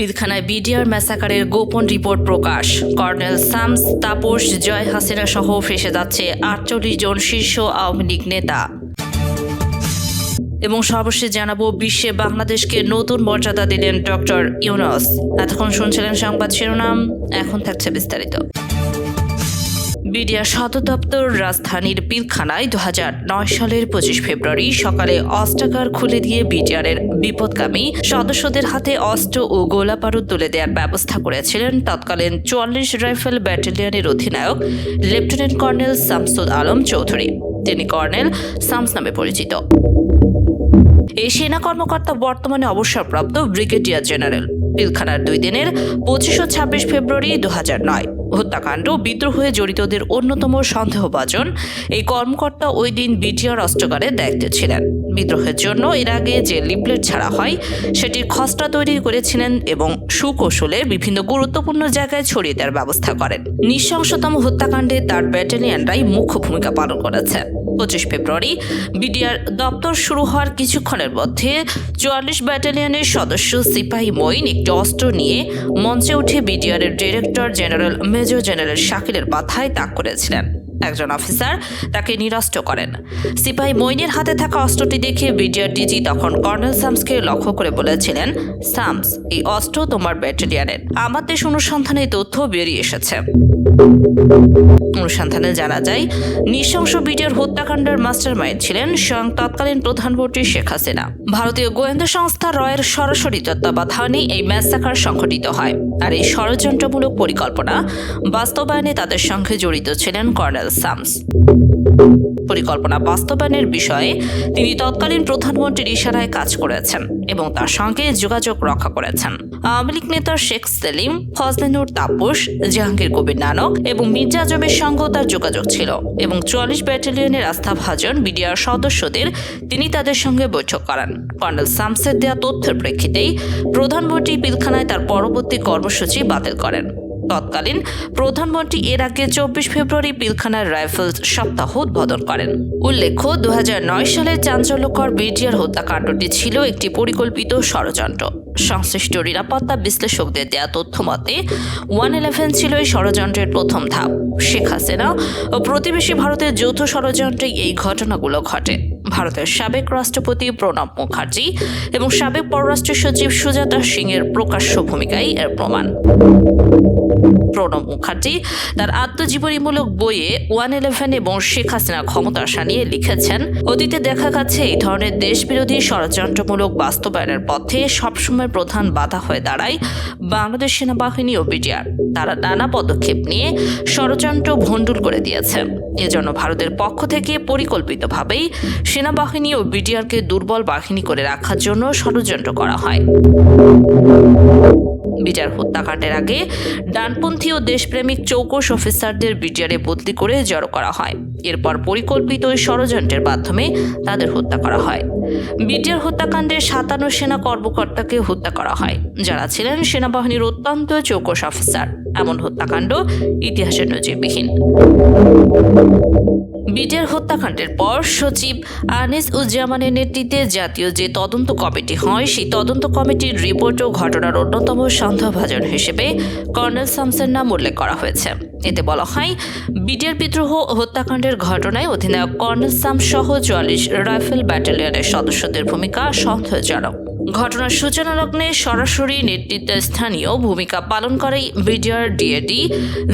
পিলখানায় BDR ম্যাসাকারের গোপন report প্রকাশ। কর্নেল সামস তাপস, জয় হাসিনা সহ ফেসে যাচ্ছে আটচল্লিশ জন শীর্ষ আওয়ামী লীগ নেতা। এবং সর্বশেষ জানাব, বিশ্বে বাংলাদেশকে নতুন মর্যাদা দিলেন ডক্টর ইউনস। এতক্ষণ শুনছিলেন সংবাদ শিরোনাম, এখন থাকছে বিস্তারিত। বিডিআর সদর দপ্তর রাজধানীর পিলখানায় দু নয় সালের পঁচিশ ফেব্রুয়ারি সকালে অস্ত্রাগার খুলে দিয়ে বিডিআরের বিপদগামী সদস্যদের হাতে অস্ত্র ও গোলাবারুদ তুলে দেওয়ার ব্যবস্থা করেছিলেন তৎকালীন চুয়াল্লিশ রাইফেল ব্যাটালিয়নের অধিনায়ক লেফটেন্যান্ট কর্নেল শামসুল আলম চৌধুরী। তিনি কর্নেল শামস নামে পরিচিত। এই সেনা কর্মকর্তা বর্তমানে অবসরপ্রাপ্ত ব্রিগেডিয়ার জেনারেল। পিলখানার দুই দিনের পঁচিশ ও ছাব্বিশ ফেব্রুয়ারি দু নয়। হত্যাকাণ্ড বিদ্রোহে জড়িতদের অন্যতম সন্দেহভাজন এই কর্মকর্তা ওই দিন বিটিআর অস্ত্রাগারের দায়িত্বে ছিলেন। বিদ্রোহের জন্য এর আগে যে লিপলেট ছাড়া হয়, সেটির খসড়া তৈরি করেছিলেন এবং সুকৌশলে বিভিন্ন গুরুত্বপূর্ণ জায়গায় ছড়িয়ে দেওয়ার ব্যবস্থা করেন। নৃশংসতম হত্যাকাণ্ডে তার ব্যাটালিয়ানরাই মুখ্য ভূমিকা পালন করেছে পঁচিশ ফেব্রুয়ারি, বিডিআর দপ্তর শুরু হওয়ার কিছুক্ষণের মধ্যে চুয়াল্লিশ ব্যাটালিয়নের সদস্য সিপাহী মঈন একটি অস্ত্র নিয়ে মঞ্চে উঠে বিডিআরের ডিরেক্টর জেনারেল মেজর জেনারেল শাকিলের মাথায় তাক করেছিলেন। একজন অফিসার তাকে নিরস্ত করেন। সিপাহী মৈনের হাতে থাকা অস্ত্রটি দেখে বিডিআর ডিজি তখন কর্নেল সামসকে লক্ষ্য করে বলেছিলেন, সামস, এই অস্ত্র তোমার ব্যাটালিয়ানের। আমার দেশ অনুসন্ধানে তথ্য বেরিয়ে এসেছে। অনুসন্ধানে জানা যায়, নৃশংস বিডিআর হত্যাকাণ্ডের মাস্টার মাইন্ড ছিলেন স্বয়ং তৎকালীন প্রধানমন্ত্রী শেখ হাসিনা। ভারতীয় গোয়েন্দা সংস্থা রয়ের সরাসরি তত্ত্বাবধানে এই ম্যাসাকার সংঘটিত হয়। আর এই ষড়যন্ত্রমূলক পরিকল্পনা বাস্তবায়নে তাদের সঙ্গে জড়িত ছিলেন কর্নেল সামস। পরিকল্পনা বাস্তবায়নের বিষয়ে তিনি তৎকালীন প্রধানমন্ত্রীর ইশারায় কাজ করেছেন এবং তার সঙ্গে যোগাযোগ রক্ষা করেছেন। আওয়ামী লীগ নেতা শেখ সেলিম, ফজলেনুর তাপস, জাহাঙ্গীর কবির নানক এবং মির্জা আজমের সঙ্গেও তার যোগাযোগ ছিল এবং চুয়াল্লিশ ব্যাটালিয়নের আস্থা ভাজন বিডিআর সদস্যদের তিনি তাদের সঙ্গে বৈঠক করান। কর্নেল সামসের দেওয়া তথ্যের প্রেক্ষিতেই প্রধানমন্ত্রী পিলখানায় তার পরবর্তী কর্মসূচি বাতিল করেন। তৎকালীন প্রধানমন্ত্রী এর আগে চব্বিশ ফেব্রুয়ারি পিলখানার রাইফেলস সপ্তাহ উদ্বোধন করেন। উল্লেখ্য দু সালের চাঞ্চল্যকর বিডিআর হত্যাকাণ্ডটি ছিল একটি পরিকল্পিত ষড়যন্ত্র। সংশ্লিষ্ট নিরাপত্তা বিশ্লেষকদের দেয়া তথ্য মতে, ওয়ান ইলেভেন ছিল এই ষড়যন্ত্রের প্রথম ধাপ। শেখ হাসিনা ও প্রতিবেশী ভারতের যৌথ ষড়যন্ত্রে এই ঘটনাগুলো ঘটে। ভারতের সাবেক রাষ্ট্রপতি প্রণব মুখার্জি এবং সাবেক পররাষ্ট্র সচিব সুজাতা সিং এর প্রকাশ্য ভূমিকাই এর প্রমাণ। প্রণব মুখার্জি তার আত্মজীবনীমূলক বইয়ে ওয়ান ইলেভেন এবং শেখ হাসিনার ক্ষমতা আসা নিয়ে লিখেছেন, অতীতে দেখা গেছে এই ধরনের দেশবিরোধী ষড়যন্ত্রমূলক বাস্তবায়নের পথে সবসময় প্রধান বাধা হয়ে দাঁড়ায় বাংলাদেশ সেনাবাহিনী ও বিডিআর। তারা নানা পদক্ষেপ নিয়ে ষড়যন্ত্র ভণ্ডুল করে দিয়েছে। এজন্য ভারতের পক্ষ থেকে পরিকল্পিতভাবেই সেনাবাহিনী ও বিডিআরকে দুর্বল বাহিনী করে রাখার জন্য ষড়যন্ত্র করা হয়। বিচার হত্যাকাণ্ডের আগে ডানপন্থী ও দেশপ্রেমিক চৌকস অফিসারদের বিডিআরে বদলি করে জড়ো করা হয়। এরপর পরিকল্পিত ওই ষড়যন্ত্রের মাধ্যমে তাদের হত্যা করা হয়। বিডিআর হত্যাকাণ্ডে সাতান্ন সেনা কর্মকর্তাকে হত্যা করা হয়, যারা ছিলেন সেনাবাহিনীর অত্যন্ত চৌকস অফিসার। এমন হত্যাকাণ্ড ইতিহাসের নজিরবিহীন। বিটের হত্যাকাণ্ডের পর সচিব আনিস উজ্জামানের নেতৃত্বে জাতীয় যে তদন্ত কমিটি হয়, সেই তদন্ত কমিটির রিপোর্ট ও ঘটনার অন্যতম সন্দেহভাজন হিসেবে কর্নেল সামসের নাম উল্লেখ করা হয়েছে। এতে বলা হয় বিডিআর বিদ্রোহ হত্যাকাণ্ডের ঘটনায় অধিনায়ক কর্নেল সাম সহ চুয়াল্লিশ রাইফেল ব্যাটালিয়নের সদস্যদের ভূমিকা সন্দেহজনক। ঘটনার সূচনা লগ্নে সরাসরি নেতৃত্বে স্থানীয় ভূমিকা পালন করে বিডিআর ডিএডি,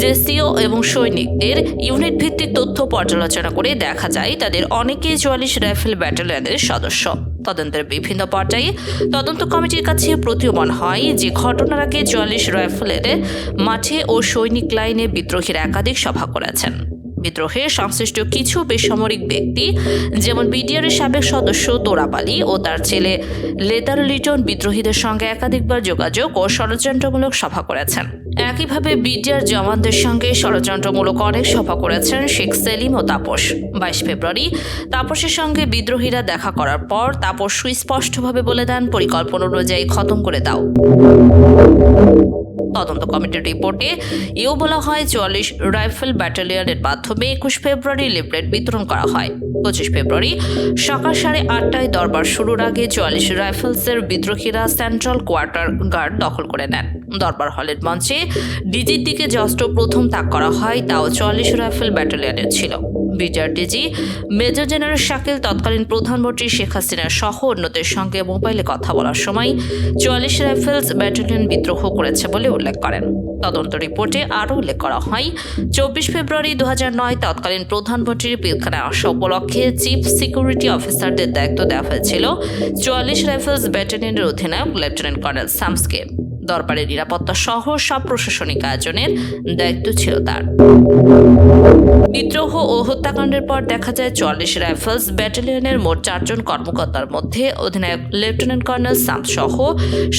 জেসিও এবং সৈনিকদের ইউনিট ভিত্তিক তথ্য পর্যালোচনা করে দেখা যায় তাদের অনেকেই চুয়াল্লিশ রাইফেল ব্যাটালিয়নের সদস্য। তদন্তের বিভিন্ন পর্যায়ে তদন্ত কমিটির কাছে প্রতীয়মান হয় যে ঘটনার আগে চুয়াল্লিশ রাইফেলের মাঠে ও সৈনিক লাইনে বিদ্রোহীর একাধিক সভা করেছেন। বিদ্রোহে সংশ্লিষ্ট কিছু বেসামরিক ব্যক্তি, যেমন বিডিআরের সাবেক সদস্য তোরাপালি ও তার ছেলে লেদার লিটন বিদ্রোহীদের সঙ্গে একাধিকবার যোগাযোগ ও ষড়যন্ত্রমূলক সভা করেছেন। একইভাবে বিডিআর জওয়ানদের সঙ্গে ষড়যন্ত্রমূলক অনেক সভা করেছেন শেখ সেলিম ও তাপস। বাইশ ফেব্রুয়ারি তাপসের সঙ্গে বিদ্রোহীরা দেখা করার পর তাপস সুস্পষ্টভাবে বলে দেন, পরিকল্পনা অনুযায়ী খতম করে দাও। তদন্ত কমিটির রিপোর্টে এও বলা হয়, চুয়াল্লিশ রাইফেল ব্যাটালিয়নের মাধ্যমে একুশ ফেব্রুয়ারি লিফলেট বিতরণ করা হয়। পঁচিশ ফেব্রুয়ারি সকাল সাড়ে আটটায় দরবার শুরুর আগে চুয়াল্লিশ রাইফেলসের বিদ্রোহীরা সেন্ট্রাল কোয়ার্টার গার্ড দখল করে নেন। দরবার হলের মঞ্চে ডিজির দিকে যে প্রথম তাক করা হয়, তাও চুয়াল্লিশ রাইফেল ব্যাটালিয়নের ছিল। বিজার ডিজি। মেজর জেনারেল শাকিল, তৎকালীন প্রধানমন্ত্রী শেখ হাসিনা সহ অন্যদের সঙ্গে মোবাইলে কথা বলার সময় চুয়াল্লিশ রাইফেলস ব্যাটালিয়ন বিদ্রোহ করেছে বলে উল্লেখ করেন। তদন্ত রিপোর্টে আরও উল্লেখ করা হয়, চব্বিশ ফেব্রুয়ারি দু নয় তৎকালীন প্রধানমন্ত্রীর পিলখানায় আসা উপলক্ষে চিফ সিকিউরিটি অফিসারদের দায়িত্ব দেওয়া হয়েছিল চুয়াল্লিশ রাইফেলস ব্যাটালিয়নের অধিনায়ক লেফটেন্যান্ট কর্নেল সামসকে। দরবারের নিরাপত্তা সহ সব প্রশাসনিক আয়োজনের দায়িত্ব ছিল তার। বিদ্রোহ ও হত্যাকাণ্ডের পর দেখা যায় চল্লিশ রাইফেলস ব্যাটালিয়নের মোট চারজন কর্মকর্তার মধ্যে অধিনায়ক লেফটেন্যান্ট কর্নেল সাম সহ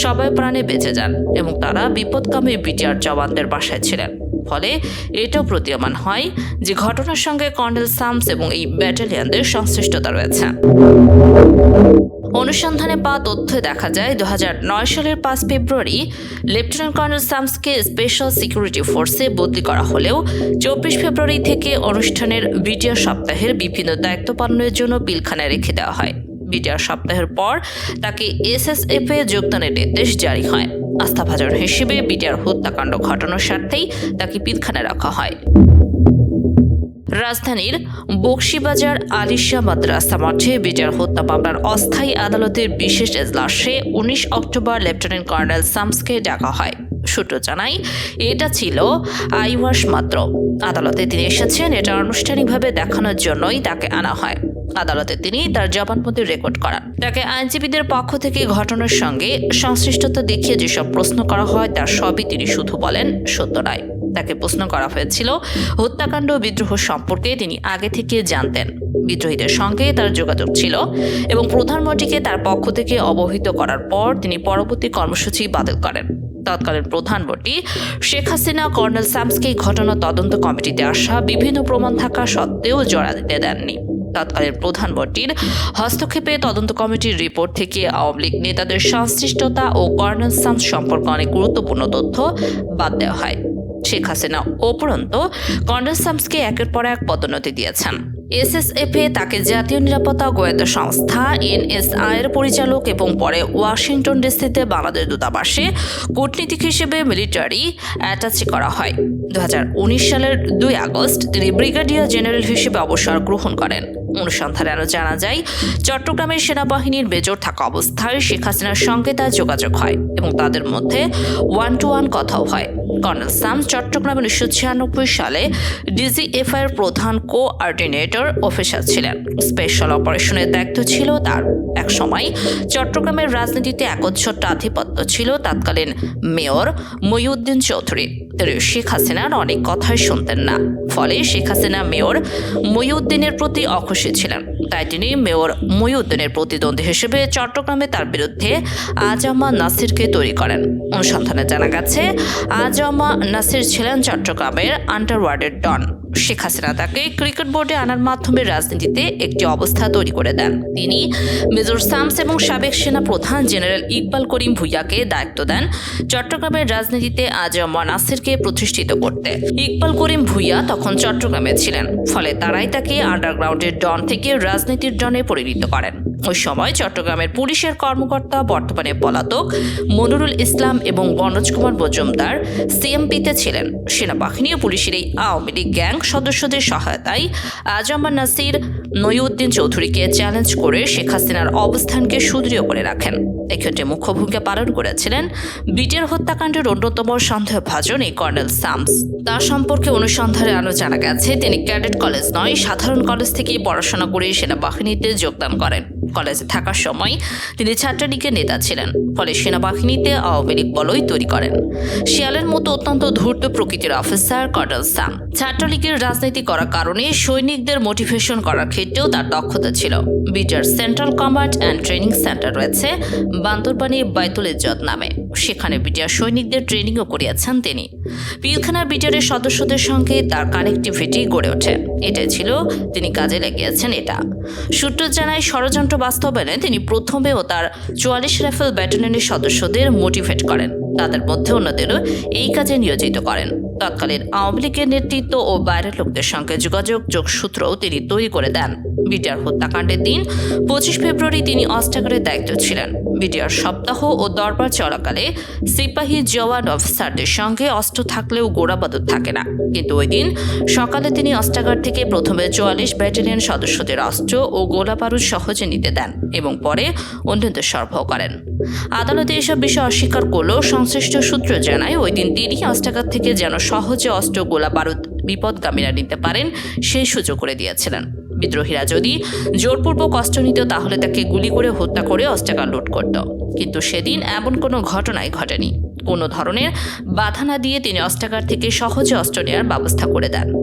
সবাই প্রাণে বেঁচে যান এবং তারা বিপদকামী বিটিআর জওয়ানদের বাসায় ছিলেন। ফলে এটাও প্রতীয়মান হয় যে ঘটনার সঙ্গে কর্নেল সামস এবং এই ব্যাটালিয়নদের সংশ্লিষ্টতা রয়েছে। অনুসন্ধানে পাওয়া তথ্যে দেখা যায় দু হাজার নয় সালের পাঁচ ফেব্রুয়ারি লেফটেন্যান্ট কর্নেল সামসকে স্পেশাল সিকিউরিটি ফোর্সে বদলি করা হলেও চব্বিশ ফেব্রুয়ারি থেকে অনুষ্ঠানের বিটিআর সপ্তাহের বিভিন্ন দায়িত্ব পালনের জন্য পিলখানায় রেখে দেওয়া হয়। বিটিআর সপ্তাহের পর তাকে এসএসএফ এ যোগদানের নির্দেশ জারি হয়। আস্থাভাজন হিসেবে বিটিআর হত্যাকাণ্ড ঘটানোর স্বার্থেই তাকে পিলখানায় রাখা হয়। রাজধানীর বক্সিবাজার আলিশা মাদ্রাসা মাঠে বিজার হত্যা মামলার অস্থায়ী আদালতের বিশেষ এজলাসে উনিশ অক্টোবর লেফটেন্যান্ট কর্নেল সামসকে ডাকা হয়। সূত্র জানায়, এটা ছিল আইওয়াস মাত্র। আদালতে তিনি এসেছেন, এটা আনুষ্ঠানিকভাবে দেখানোর জন্যই তাকে আনা হয়। আদালতে তিনি তার জবানবন্দি রেকর্ড করান। তাকে আইনজীবীদের পক্ষ থেকে ঘটনার সঙ্গে সংশ্লিষ্টতা দেখিয়ে যেসব প্রশ্ন করা হয়, তার সবই তিনি শুধু বলেন সত্য নয়। তাকে প্রশ্ন করা হয়েছিল, হত্যাকাণ্ড বিদ্রোহ সম্পর্কে তিনি আগে থেকে জানতেন। বিদ্রোহীদের সঙ্গে তার যোগাযোগ ছিল এবং প্রধানমন্ত্রীকে তার পক্ষ থেকে অবহিত করার পর তিনি পরবর্তী কর্মসূচি বাতিল করেন। তৎকালীন প্রধানমন্ত্রী শেখ হাসিনা, কর্নেল স্যামসকে এই ঘটনা তদন্ত কমিটিতে আসা, বিভিন্ন প্রমাণ থাকা সত্ত্বেও জড়া দিতে দেননি। তৎকালীন প্রধানমন্ত্রীর হস্তক্ষেপে তদন্ত কমিটির রিপোর্ট থেকে আওয়ামী লীগ নেতাদের সংশ্লিষ্টতা ও কর্নেল সামস সম্পর্কে অনেক গুরুত্বপূর্ণ তথ্য বাদ দেওয়া হয়। শেখ হাসিনা উপরন্ত কর্নেল সামসকে একের পর এক পদোন্নতি দিয়েছেন। এসএসএফ এ তাকে জাতীয় নিরাপত্তা গোয়েন্দা সংস্থা, এনএসআই এর পরিচালক এবং পরে ওয়াশিংটন ডিসিতে বাংলাদেশ দূতাবাসে কূটনীতিক হিসেবে মিলিটারি অ্যাটাচি করা হয়। দু হাজার উনিশ সালের দুই আগস্ট তিনি ব্রিগেডিয়ার জেনারেল হিসেবে অবসর গ্রহণ করেন। অনুসন্ধানে আরও জানা যায়, চট্টগ্রামের সেনাবাহিনীর মেজর থাকা অবস্থায় শেখ হাসিনার সঙ্গে তার যোগাযোগ হয় এবং তাদের মধ্যে ওয়ান টু ওয়ান কথাও হয়। কর্নেল সাম চট্টগ্রাম উনিশশো ছিয়ানব্বই সালে ডিজিএফআই এর প্রধান কোঅর্ডিনেটর অফিসার ছিলেন। স্পেশাল অপারেশনের দায়িত্ব ছিল তার। এক সময় চট্টগ্রামের রাজনীতিতে একচ্ছত্র আধিপত্য ছিল তৎকালীন মেয়র মহিউদ্দিন চৌধুরী। তিনি শেখ হাসিনার অনেক কথাই শুনতেন না। ফলে শেখ হাসিনা মেয়র মহিউদ্দিনের প্রতি অখুশি ছিলেন। তাই তিনি মেয়র মহিউদ্দিনের প্রতিদ্বন্দ্বী হিসেবে চট্টগ্রামে তার বিরুদ্ধে আজামা নাসিরকে তৈরি করেন। অনুসন্ধানে জানা গেছে, আজামা নাসির ছিলেন চট্টগ্রামের আন্ডারওয়ার্ডের ডন। শেখ হাসিনা তাকে ক্রিকেট বোর্ডে আনার মাধ্যমে রাজনীতিতে একটি অবস্থা তৈরি করে দেন। তিনি মেজর সামস এবং সাবেক সেনা প্রধান জেনারেল ইকবাল করিম ভুইয়াকে দায়িত্ব দেন। চট্টগ্রামের রাজনীতিতে আজমা নাসিরকে প্রতিষ্ঠিত করতে। ইকবাল করিম ভুইয়া তখন চট্টগ্রামে ছিলেন। ফলে তারাই তাকে আন্ডারগ্রাউন্ডের ডন থেকে রাজনীতির ডনে পরিণত করেন। ওই সময় চট্টগ্রামের পুলিশের কর্মকর্তা, বর্তমানে পলাতক মনুরুল ইসলাম এবং বনজ কুমার মজুমদার সিএমপিতে ছিলেন। সেনাবাহিনী ও পুলিশের এই আওয়ামী লীগ গ্যাং সদস্যদের সহায়তায় আজমান নাসির নইউদ্দিন চৌধুরীকে চ্যালেঞ্জ করে শেখ হাসিনার অবস্থানকে সুদৃঢ় করে রাখেন। এক্ষেত্রে মুখ্য ভূমিকা পালন করেছিলেন বিটিআর হত্যাকাণ্ডের অন্যতম সন্দেহভাজন এই কর্নেল সামস। তার সম্পর্কে অনুসন্ধানে আরও জানা গেছে, তিনি ক্যাডেট কলেজ নয়, সাধারণ কলেজ থেকে পড়াশোনা করে সেনাবাহিনীতে যোগদান করেন। কলেজে থাকার সময় তিনি ছাত্রলীগের নেতা ছিলেন, ফলে সেনাবাহিনীতে আওয়ামী লীগ বলয় তৈরি করেন। শিয়ালের মতো অত্যন্ত ধূর্ত প্রকৃতির অফিসার কর্নেল সাম। ছাত্রলীগের রাজনীতি করার কারণে সৈনিকদের মোটিভেশন করার ক্ষেত্রেও তার দক্ষতা ছিল। Bitter central command and training centre রয়েছে বান্দরবানি বাইতুল ইজ্জত নামে। সেখানে বিটিআর সৈনিকদের ট্রেনিংও করিয়েছেন তিনি। পিলখানার বিটিআরের সদস্যদের সঙ্গে তার কানেক্টিভিটি গড়ে ওঠে। এটাই ছিল তিনি কাজে লাগিয়েছেন এটা। সূত্র জানায় ষড়যন্ত্র বাস্তবায়নে তিনি প্রথমে ও তার চুয়াল্লিশ রাইফেল ব্যাটালিয়নের সদস্যদের মোটিভেট করেন। তাদের মধ্যে অন্যদেরও এই কাজে নিয়োজিত করেন। তৎকালীন আওয়ামী লীগের নেতৃত্ব ও বাইরের লোকদের সঙ্গে যোগাযোগ যোগসূত্রও তিনি তৈরি করে দেন। বিডিআর হত্যাকাণ্ডের দিন পঁচিশ ফেব্রুয়ারি তিনি অস্ট্রাগারের দায়িত্ব ছিলেন। বিডিআর সপ্তাহ ও দরবার চলাকালে সিপাহী জওয়ান অফিসারদের সঙ্গে অস্ত্র থাকলেও গোড়াবাদত থাকে না। কিন্তু ওই দিন সকালে তিনি অস্ত্রাগার থেকে প্রথমে চুয়াল্লিশ ব্যাটালিয়ন সদস্যদের অস্ত্র ও গোলাবারুদ সহজে নিতে দেন এবং পরে অন্যদের সরবরাহ করেন। আদালতে এসব বিষয় অস্বীকার করলেও সংশ্লিষ্ট সূত্র জানায়, ওই দিন তিনি অস্ত্রাগার থেকে যেন সহজে অস্ত্র গোলা বারুদ বিপদগামীরা নিতে পারেন, সেই সুযোগ করে দিয়েছিলেন। বিদ্রোহীরা যদি জোরপূর্বক অস্ত্র নিত, তাহলে তাকে গুলি করে হত্যা করে অস্ত্রাগার লোড করত। কিন্তু সেদিন এমন কোনো ঘটনাই ঘটেনি। কোনো ধরনের বাধা না দিয়ে তিনি অস্ত্রাগার থেকে সহজে অস্ত্র নেওয়ার ব্যবস্থা করে দেন।